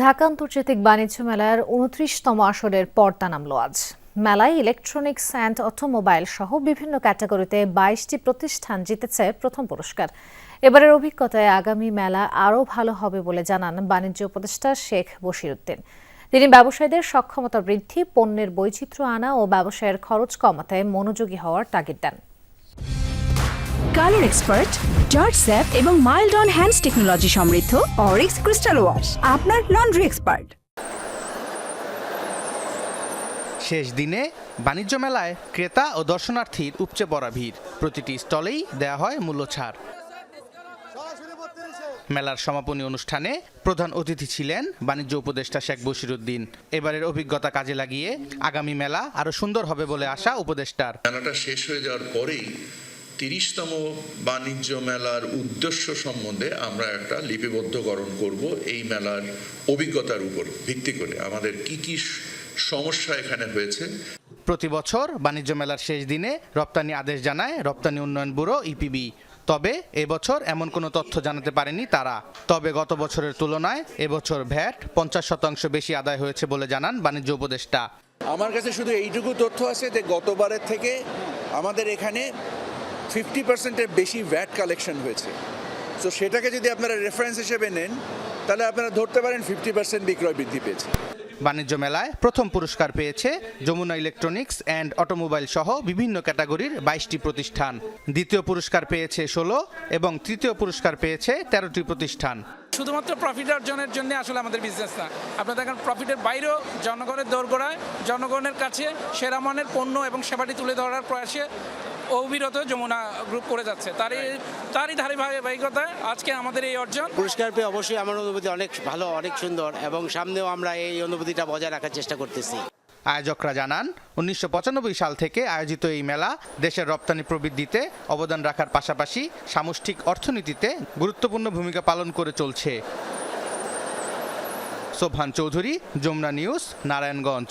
ঢাকা আন্তর্জাতিক বাণিজ্য মেলার উনত্রিশতম আসরের পর্দা নামলো আজ। মেলায় ইলেকট্রনিক্স অ্যান্ড অটোমোবাইল সহ বিভিন্ন ক্যাটাগরিতে বাইশটি প্রতিষ্ঠান জিতেছে প্রথম পুরস্কার। এবারের অভিজ্ঞতায় আগামী মেলা আরও ভালো হবে বলে জানান বাণিজ্য উপদেষ্টা শেখ বশিরউদ্দিন তিনি ব্যবসায়ীদের সক্ষমতা বৃদ্ধি, পণ্যের বৈচিত্র্য আনা ও ব্যবসায়ের খরচ কমাতে মনোযোগী হওয়ার তাগিদ দেন। কালার এক্সপার্ট জর্জ স্যাপ এবং মাইল্ড অন হ্যান্ডস টেকনোলজি সমৃদ্ধ অরিক্স ক্রিস্টাল ওয়াশ আপনার লন্ড্রি এক্সপার্ট। শেষ দিনে বাণিজ্য মেলায় ক্রেতা ও দর্শনার্থীর উপচে পড়া ভিড়। প্রতিটি স্টলেই দেয়া হয় মূল্য ছাড় মেলার সমাপনী অনুষ্ঠানে প্রধান অতিথি ছিলেন বাণিজ্য উপদেষ্টা শেখ বশিরুদ্দিন। এবারের অভিজ্ঞতা কাজে লাগিয়ে আগামী মেলা আরও সুন্দর হবে বলে আশা উপদেষ্টার। মেলাটা শেষ হয়ে যাওয়ার পরেই তিরিশতম বাণিজ্য মেলার উদ্দেশ্য সম্বন্ধে আমরা একটা লিপিবদ্ধকরণ করব এই মেলার অভিজ্ঞতার উপর ভিত্তি করে। আমাদের কি কি সমস্যা এখানে হয়েছে? প্রতি বছর বাণিজ্য মেলার শেষ দিনে রপ্তানি আদেশ জানায় রপ্তানি উন্নয়ন ব্যুরো ইপিবি। তবে এবছর এমন কোনো তথ্য জানাতে পারেনি তারা। তবে গত বছরের তুলনায় এবছর ভ্যাট পঞ্চাশ শতাংশ বেশি আদায় হয়েছে বলে জানান বাণিজ্য উপদেষ্টা। আমার কাছে শুধু এইটুকু তথ্য আছে যে গতবারের থেকে আমাদের এখানে ফিফটি পার্সেন্টের বেশি ভ্যাট কালেকশন হয়েছে। তো সেটাকে যদি আপনারা রেফারেন্স হিসেবে নেন তাহলে আপনারা ধরতে পারেন ফিফটি পার্সেন্ট বিক্রয় বৃদ্ধি পেয়েছে। বাণিজ্য মেলায় প্রথম পুরস্কার পেয়েছে যমুনা ইলেকট্রনিক্স অ্যান্ড অটোমোবাইল সহ বিভিন্ন ক্যাটাগরির বাইশটি প্রতিষ্ঠান। দ্বিতীয় পুরস্কার পেয়েছে ষোলো এবং তৃতীয় পুরস্কার পেয়েছে তেরোটি প্রতিষ্ঠান। শুধুমাত্র প্রফিট অর্জনের জন্য আসলে আমাদের বিজনেস না। আপনারা দেখেন প্রফিটের বাইরেও জনগণের দোরগোড়ায় জনগণের কাছে সেরা মানের পণ্য এবং সেবাটি তুলে ধরার প্রয়াসে অবিরত যমুনা গ্রুপ করে যাচ্ছে। তারই তারই ধারাবাহিকতায় আজকে আমাদের এই অর্জন। পুরস্কার পেয়ে অবশ্যই আমার অনুভূতি অনেক ভালো অনেক সুন্দর এবং সামনেও আমরা এই অনুভূতিটা বজায় রাখার চেষ্টা করতেছি। আয়োজকরা জানান উনিশশো সাল থেকে আয়োজিত এই মেলা দেশের রপ্তানি প্রবৃদ্ধিতে অবদান রাখার পাশাপাশি সামষ্টিক অর্থনীতিতে গুরুত্বপূর্ণ ভূমিকা পালন করে চলছে। সোভান চৌধুরী যমুনা নিউজ নারায়ণগঞ্জ।